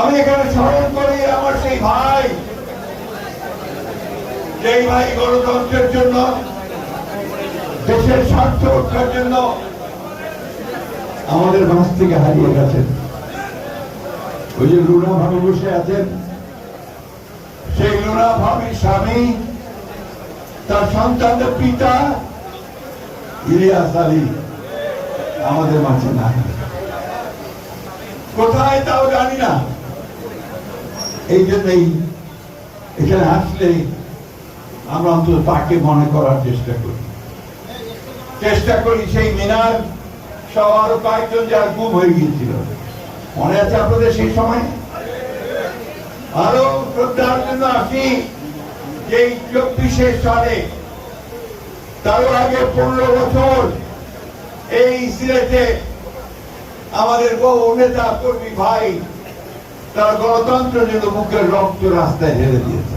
আমি এখানে স্মরণ করি আমার সেই ভাই। যেই ভাই গণতন্ত্রের জন্য, দেশের স্বার্থ রক্ষার জন্য আমাদের মাছ থেকে হারিয়ে গেছেন। ওই যে লুনা ভাবে বসে আছেন, সেই লুনা ভাবির স্বামী, তার সন্তানদের পিতা ইলিয়াস আলী আমাদের মাঝে না কোথায় তাও জানি না। এই জন্যই এখানে আসলে আমরা অন্তত তাকে মনে করার চেষ্টা করি। চেষ্টা করি সেই মিনার সব আরও কয়েকজন যার গুম হয়ে গিয়েছিল। মনে আছে আপনাদের সেই সময়? আরও শ্রদ্ধার জন্য আসি যে চব্বিশে সালে তারও আগে পনেরো বছর এই সিলেটে আমাদের বহু নেতা কর্মী ভাই তারা গণতন্ত্রের জন্য মুখের রক্ত রাস্তায় ঢেলে দিয়েছে।